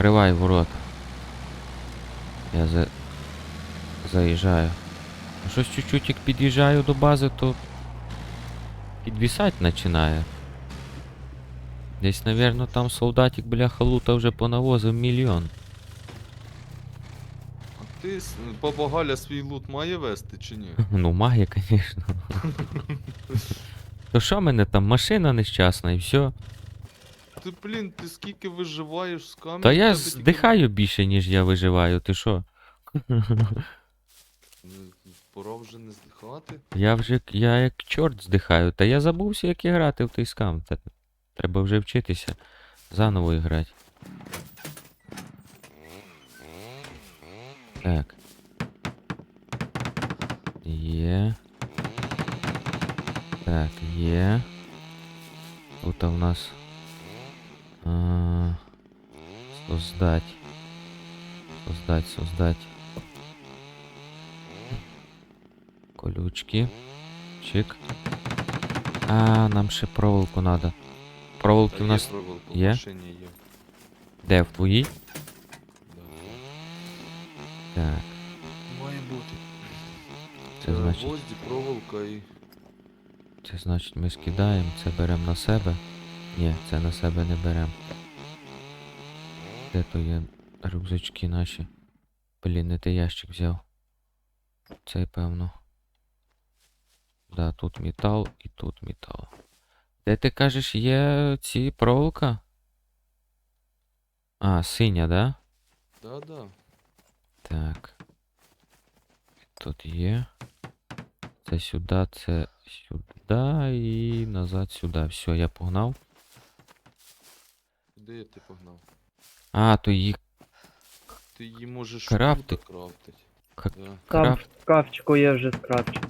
Закривай ворота. Я за... заїжджаю. Ну, Щось чуть-чуть як під'їжджаю до бази, то підвісать починає. Десь, напевно, там солдатик, бляха, лута вже понавозив мільйон. А ти баба Галя свій лут має вести чи ні? Ну, має, звісно. То що мене там машина нещасна і все. Ти, блін, ти скільки виживаєш з камінь? Та я здихаю більше, ніж я виживаю, ти що? Пора вже не здихати. Я вже я як чорт здихаю, та я забувся, як і грати в той скам. Та, треба вже вчитися заново грати. Так. Є. Так, є. Тут у нас. А, создать. Создать, создать. Колючки. Чик. А, нам ще проволоку надо. Проволоки Та у є нас в є? машині є. де в твоїй? Да. Так, Має бути. це Е, значить. Гвозді, проволока і. Це значить ми скидаємо, це беремо на себе. Ні, це на себе не беремо. Де то є рюкзачки наші? Блін, не той ящик взяв. Цей певно. Да, тут метал і тут метал. Де ти кажеш є ці проволока? А, синя, да? Да-да. Так. Тут є. Це сюди, це сюди і назад сюди. Все, я погнав. Де ти погнав? А, то її Ти її можеш Крафти. тут крафтить. К- Да. Там крафт. в шкафчику є вже скрафчик.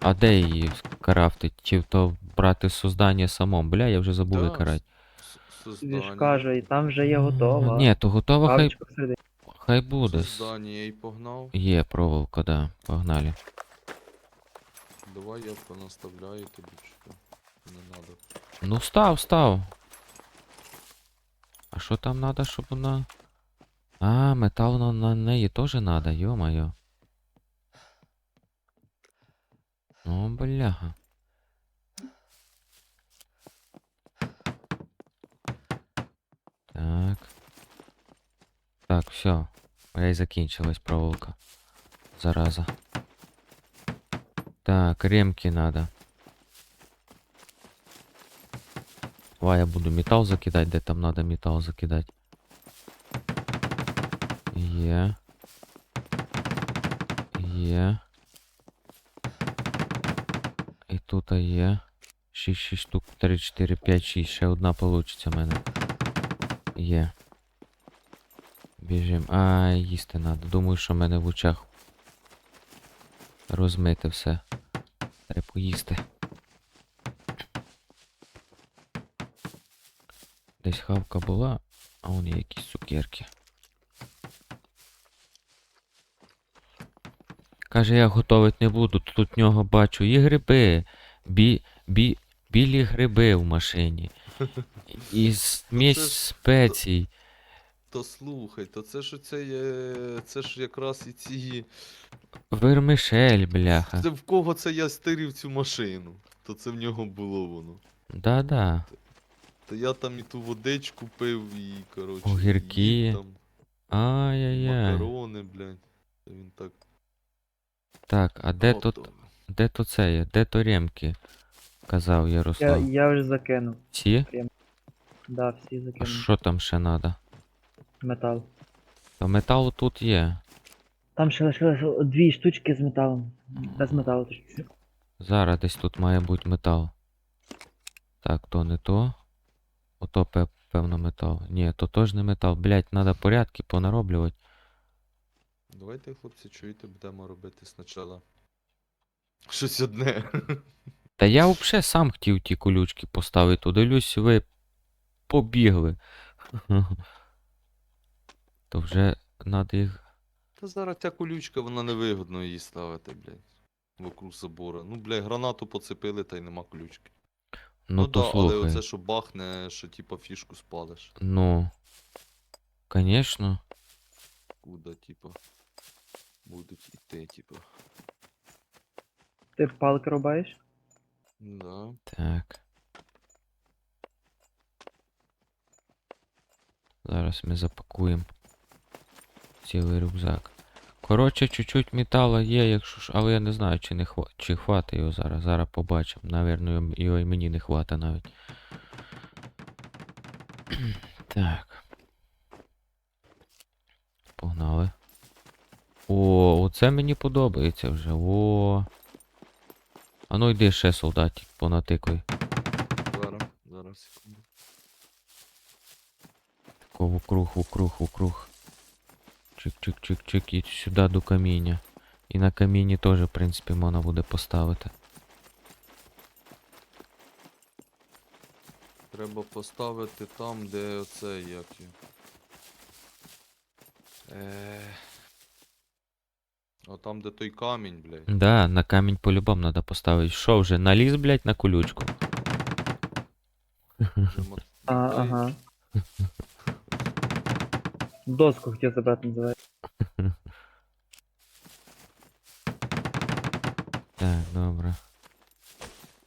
А де її крафтить? Чи то брати создання самому? Бля, я вже забув Да, як карать. С- Тобі ж Создання. кажу, і там вже є готова. Ні, то готово, хай, Шкафчик всередині. хай буде. Создання я й погнав. Є проволока, да. Погнали. Давай я понаставляю тобі, що не надо. Ну став, став. А що там надо, щоб вона. А, метал на, на неї теж надо, йо-моє. Ну, бляха. Так. Так, все. Моя й закінчилась проволока. Зараза. Так, ремки надо. Давай я буду металл закидать, де там надо металл закидать. Є. Є. І тут є. 6, 6 штук, 3, 4, 5, 6. Ще одна получиться в мене. Є. Біжим. А, їсти надо. Думаю, що в мене в очах розмите все. Треба поїсти. Десь хавка була, а вон є якісь цукерки. Каже, я готовить не буду, тут в нього бачу і гриби, бі, бі, білі гриби в машині. І смесь ж- спецій. То слухай, то це ж оце є. Це ж якраз і ці. Вермишель, бляха. Це в кого це я стирив цю машину? То це в нього було воно. Да-да. То я там і ту водичку пив, і, коротше. Огірки. їв там Ай-яй-яй. макарони, блядь. Та Він так. Так, а де тут, готовий. де то це є? Де то ремки? Казав Я, Ярослав. я вже закинув. Ці? Да, всі А закинув. що там ще надо? Метал. Та металу тут є. Там ще лишилося дві штучки з металом. Без металу точніше. Зараз десь тут має бути метал. Так, то не то. Ото певно метал. Ні, то теж не метал. Блять, треба порядки понароблювати. Давайте, хлопці, чуєте, будемо робити спочатку. Щось одне. Та я взагалі сам хотів ті колючки поставити. Дивлюсь, ви побігли. То вже треба їх. Та зараз ця колючка, вона невигодно її ставити, блядь. Вокруг забора. Ну, блядь, гранату поцепили, та й нема колючки. Ну, то да, слухай. але оце, що бахне, що типа фішку спалиш. Ну. Конечно. Куда, типа. Будуть іти, типа. Ти палки рубаєш? Да. Так. Зараз ми запакуємо цілий рюкзак. Коротше, чуть-чуть металу є, якщо ж, але я не знаю, чи не хва... чи хватить його зараз. Зараз побачимо. Навірно, його- і мені не хватить навіть. так. Погнали. О, оце мені подобається вже. О. А ну йди ще, солдатик, понатикуй. Зараз, зараз, секунду. Тако вокруг, вокруг, вокруг. Чик-чик-чик-чик і сюди до каміння. І на камінні теж, в принципі, можна буде поставити. Треба поставити там, де оце як. Е... А там, де той камінь, блядь. Да, на камінь по-любому треба поставити. Що вже, наліз, блядь, на колючку? Вже мот- А, ага. Доску хотів забрати, називається. Так, добре.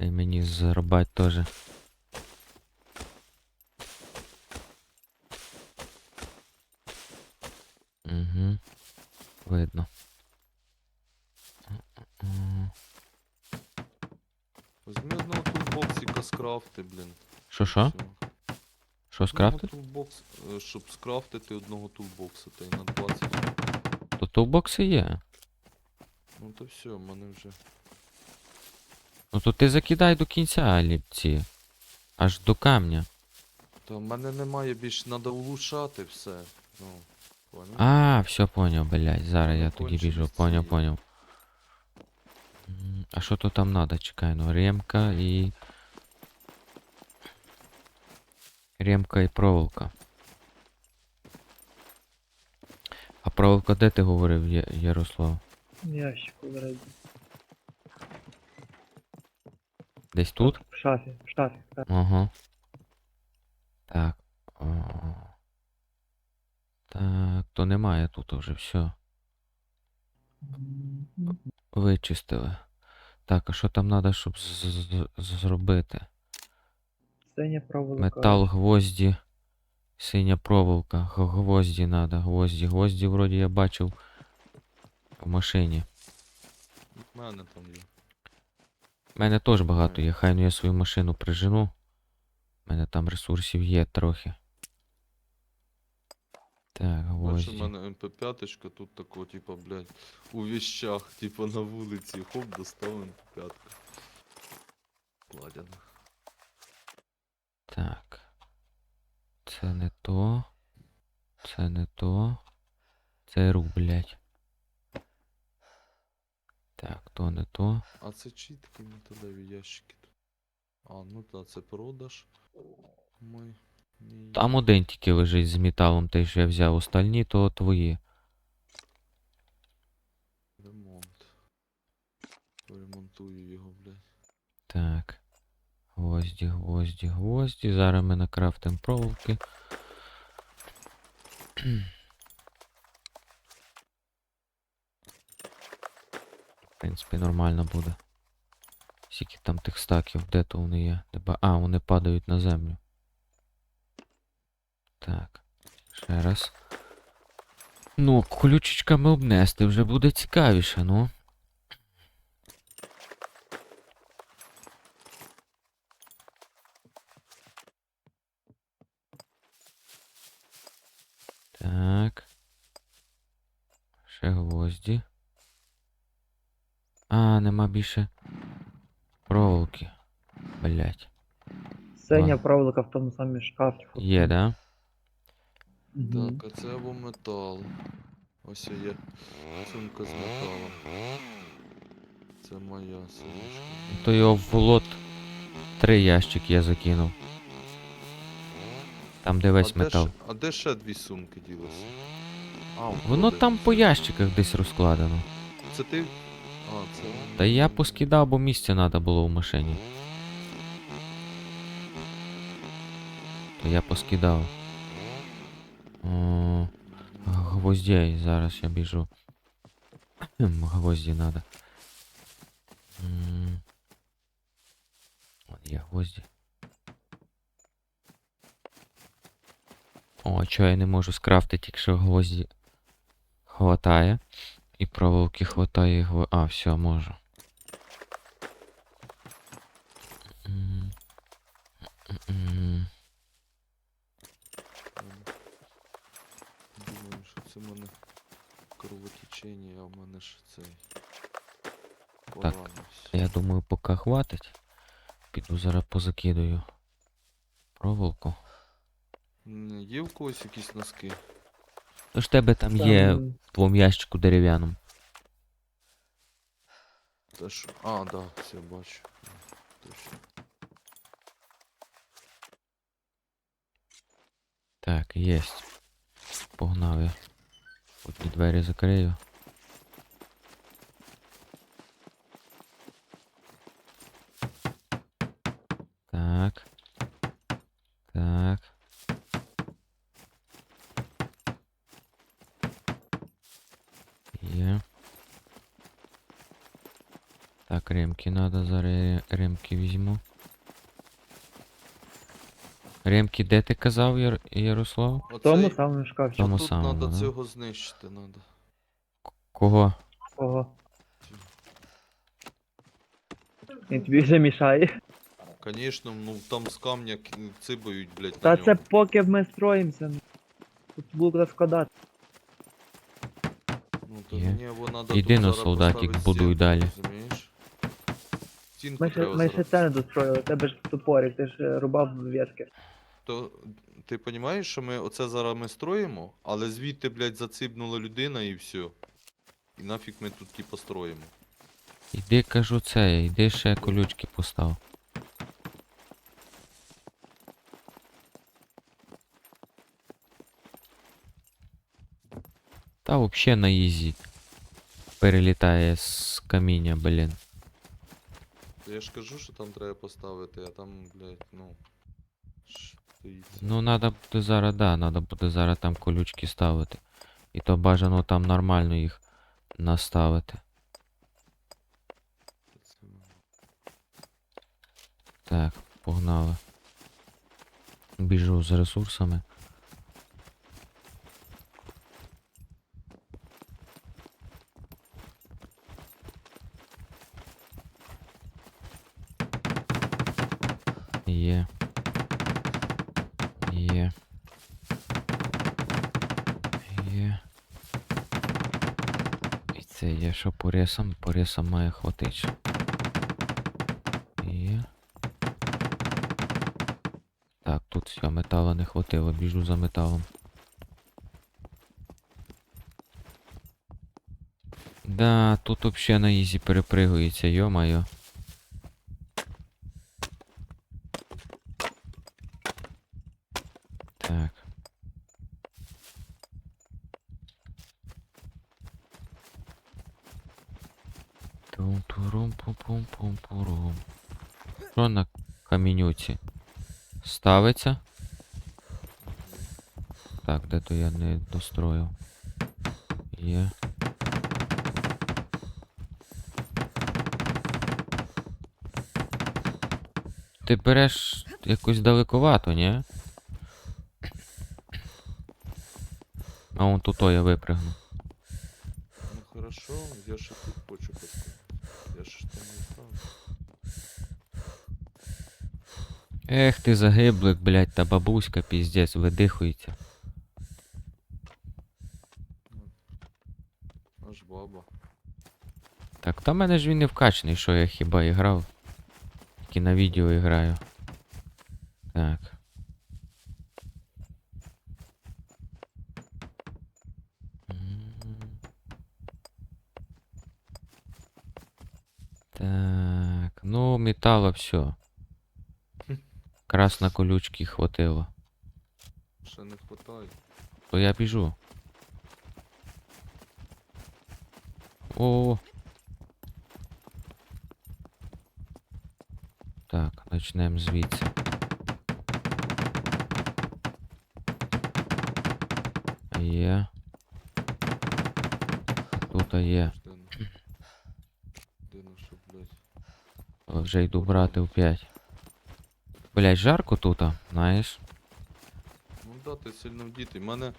Дай мені зарубати теж. Угу. Видно. М. Візьми одного тулбоксика скрафти, блін. Що що? Що скрафтити? тулбокс, е, щоб скрафтити одного тулбокса, та й на 20. То тулбокси є. Ну то все, в мене вже. Ну то ти закидай до кінця ліпці. Аж до камня. Та в мене немає більше, треба улучшати все. Ну, понял? А, все поняв, блядь. Зараз я тоді біжу, поняв, поняв. М, А що то там надо? Чекай, ну ремка і. Ремка і проволока. А проволока де ти говорив, Я- Ярослав? Ящику зараз. Десь тут? В шафі, в шафі. шафі. Ага. Так. О. Так, то немає тут уже все. Вичистили. Так, а що там треба, щоб з- з- з- зробити? Синя проволока. Метал, гвозді, синя проволока. Гвозді надо, гвозді. Гвозді вроді я бачив в машині. В мене там є. У мене теж багато є, хай ну я свою машину прижену. У мене там ресурсів є трохи. Так, Бачу, в мене МП5, тут тако, типа, блядь, у віщах, типа на вулиці. Хоп, достав МП5. Ладяно. Так. Це не то. Це не то. Це рук, блядь. Так, то не то. А це чіткі металеві ящики тут. А, ну так, це продаж. Ні. Там один тільки лежить з металом, той, що я взяв. Остальні то твої. Ремонт. Поремонтую його, блядь. Так. Гвозді, гвозді, гвозді. Зараз ми накрафтимо проволоки. В принципі, нормально буде. Скільки там тих стаків, де то вони є? Де ба- А, вони падають на землю. Так. Ще раз. Ну, ключичками обнести вже буде цікавіше, ну. Так. Ще гвозді. А, нема більше проволоки. Блять. Синя Ладно. проволока в тому самому шкафі. Є, да? Мгм. Так, а це або метал. Ось є сумка з металом. Це моя сумочка. То його в лот три ящик я закинув. Там де весь а Де метал. а де ще дві сумки ділися? А, Воно там по ящиках десь розкладено. Це ти? А. Та я поскидав, бо місця треба було в машині. То я поскидав. О, гвоздей, зараз я біжу. Гвозді. М. От є гвозді. О, чого я не можу скрафтити, якщо гвозді хватає. І проволоки хватає гво... А, все, можу. Думаю, що це в мене кровотечення, а в мене ж цей. Поранився. Я думаю, поки хватить. Піду зараз позакидаю проволоку. Є в когось якісь носки? Тож тебе там є в твоєму ящику дерев'яному. Та що? А, да, все бачу. Точно. Так, єсть. Погнав я. Одні двері закрию. Так. Так. Є. Так, ремки надо, зараз ремки візьму. Ремки, де ти казав, Яр... Ярослав? в тому самому шкафчику. Тому Тут самому, надо да? цього знищити, надо. Кого? Ого. Він тобі вже мішає. Конечно, ну там з камня к- цибають, блядь, Та це ньому. поки ми строїмося. Тут було розкладати. Ну, то Є. мені його надо Іди тут на зараз солдатик, поставити будуй стінку, далі. Розумієш? Стінку Ми ще, треба ми ще це не достроїли, у тебе ж топорик, ти ж е, рубав ветки. То ти розумієш, що ми оце зараз ми строїмо, але звідти, блядь, зацибнула людина і все. І нафіг ми тут типу строїмо. Іди, кажу це, іди ще колючки постав. Та вообще на ізі. Перелітає з каміння, блін. Я ж кажу, що там треба поставити, а там, блядь, ну. Стоїть. Ну, надо буде зараз, да, надо буде зараз там колючки ставити. І то бажано там нормально їх наставити. Так, погнали. Біжу з ресурсами. Є. Є. Є. І це є що по ресам? По ресам має хватить. І... Так, тут все, метала не хватило, біжу за металом. Да, тут взагалі на ізі перепригується, йо-моє. Так. Тум-турум-пум-пум-пум-пурум. Що на камінюці? Ставиться? Так, де то я не достроїв. Є. Ти береш якось далековато, ні? А вон тут я випригну. Ну хорошо, я ще тут хочу поставити. Я ж там не став. Ех ти загиблик, блядь, та бабуська піздець видихується. Аж баба. Так, та мене ж він не вкачаний, що я хіба і грав. Тільки на відео і граю. Так. Так, ну, металла все. Крас на колючки хватило. Ще не хватає. То я біжу. О. Так, почнемо звідси. Є. Тут є. Вже йду брати в 5. Блять, жарко тут, знаєш. Ну да, ти сильно вдітий. У мене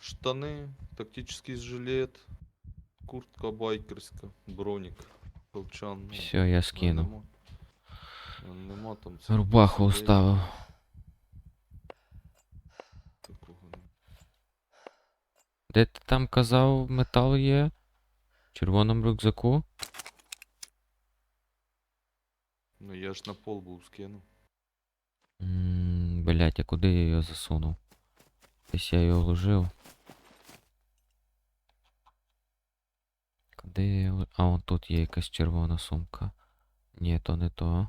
штани, тактичний жилет, куртка байкерська, бронік, колчан. Все, я скину. Нема, нема там цих Рубаху такого. Де ти там казав, метал є? В червоному рюкзаку? Ну я ж на пол був скинув. Блять, а куди я його засунув? Десь я його ложив. Куди я його... А, вон тут є якась червона сумка. Ні, то не то.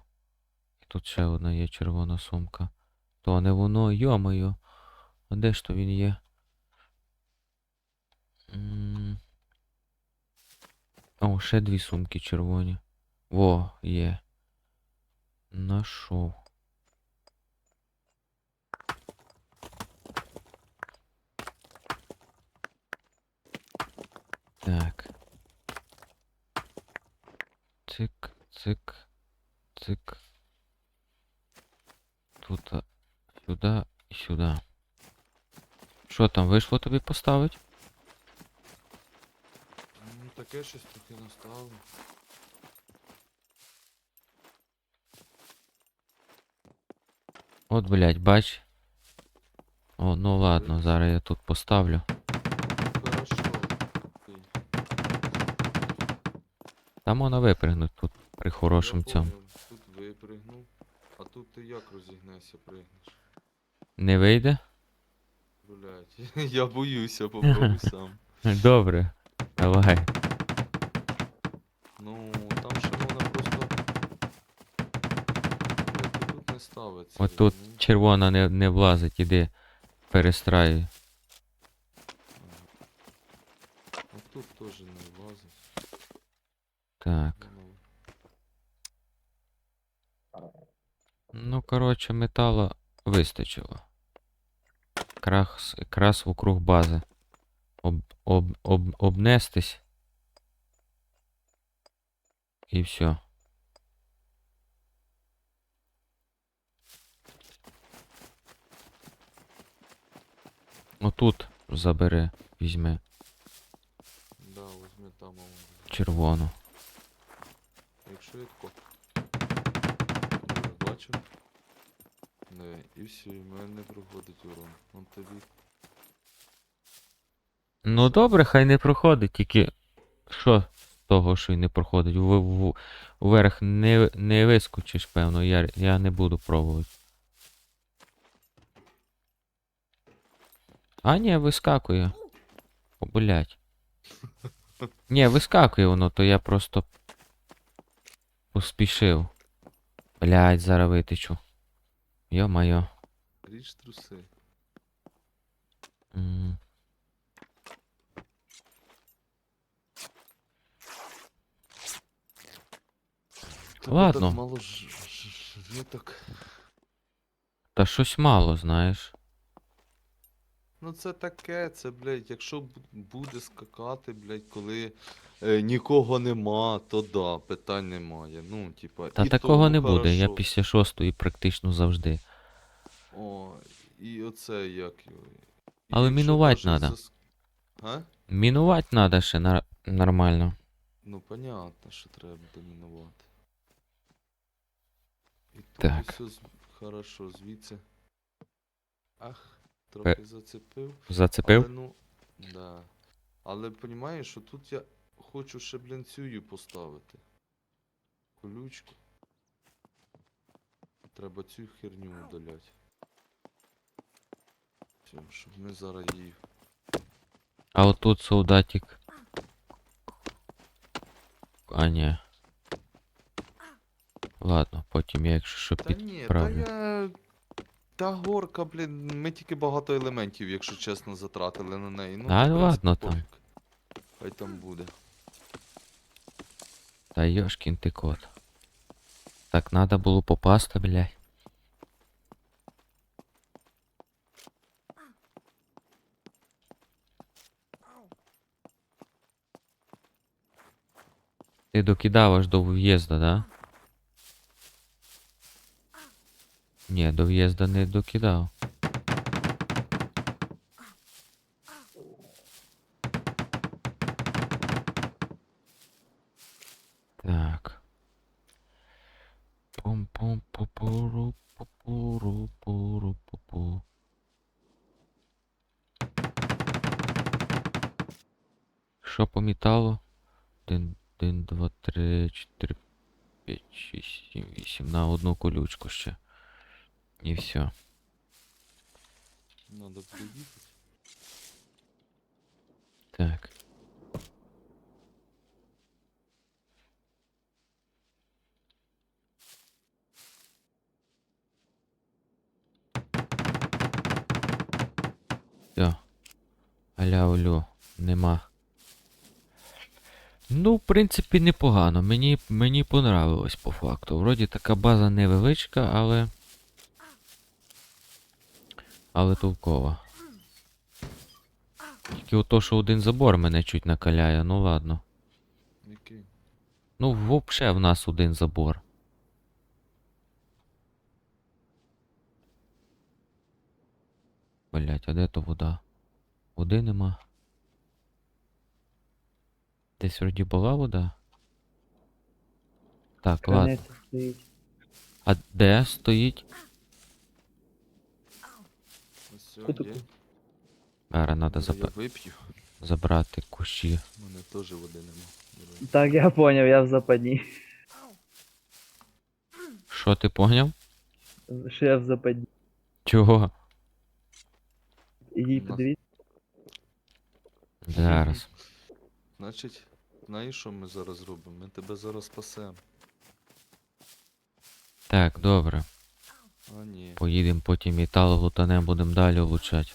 І тут ще одна є червона сумка. То не воно, йо-моє. А де ж то він є? О, ще дві сумки червоні. Во, є. Нашов. Цик, цик, цик. Тут а, сюди і сюди. Що там, вийшло тобі поставить? Ну таке щось таке настало. От, блядь, бач. О, ну ладно, зараз я тут поставлю. Там випригнуть тут при хорошому цьому. Тут випригнув. А тут ти як розігнешся, пригнеш? Не вийде? Блять, я боюся, попробуй сам. Добре. Давай. Ну, там ще можна просто. Блядь, тут не ставиться. От тут червона не, не влазить, іди. Перестраюй. От тут теж не влазить. Так. Ну, Ну, коротше, металу вистачило. Крас, якраз вокруг бази. Об, об, об, обнестись. І все. Отут забери, візьми Да, возьми там, червону. Як швидко. Бачив? Не, і все, і в мене не проходить урон. Он тобі. Ну добре, хай не проходить, тільки що з того, що й не проходить? В, в, вверх не, не вискочиш, певно, я, я не буду пробувати. А, ні, вискакує. О, блядь. Ні, вискакує воно, то я просто поспішив. Блядь, зараз витечу. Йо-майо. Річ труси. М. Тебе Ладно. Так мало ж, ж, ж, житок. Та щось мало, знаєш. Ну це таке, це, блядь, якщо буде скакати, блядь, коли е, нікого нема, то да, питань немає. Ну, типа, Та і такого тому не буде. Я хорошо. після шостої практично завжди. О, і оце як його. І Але якщо мінувати даже надо. зас-? Мінувати треба ще нар- нормально. Ну, понятно, що треба домінувати. І тут Так. все з... хорошо, звідси. Ах, трохи зацепив. Зацепив? Але ну. Да. Але понімаєш, що тут я хочу ще, блін, цю поставити. Колючку. Треба цю херню удаляти. Все, щоб ми зараз її. А отут солдатик. А ні. Ладно, потім я якщо що Та ні, та я. Та горка, блін, ми тільки багато елементів, якщо чесно, затратили на неї. Ну, Та в ладно там. Хай там буде. Та йошкін ти кот. Так треба було попасти, блядь. Ти докидав аж до в'їзду, да? Ні, до в'їзда не докидав. Так. пум пум пу пуру пу пуру пуру пу пу Що по металу? 1, 1, 2, 3, 4, 5, 6, 7, 8. На одну колючку ще. І все. Надо приїхати. Так. Все. Аля олю, нема. Ну, в принципі, непогано. Мені, мені понравилось по факту. Вроді така база невеличка, але. Але толкова. Тільки ото, що один забор мене чуть накаляє, ну ладно. Який? Ну, вообще в нас один забор. Блять, а де то вода? Води нема. Десь вроді була вода. Так, ладно. А де стоїть? Все, Куту- є. Зараз треба Я заб... вип'ю. забрати кущі. У мене теж води нема. Давай. Так, я поняв, я в западні. Що ти поняв? Що я в западні. Чого? Ідіть Ну. подивіться. Зараз. Значить, знаєш, що ми зараз робимо? Ми тебе зараз спасемо. Так, добре. Поїдемо потім метал лутанем, будемо далі влучати.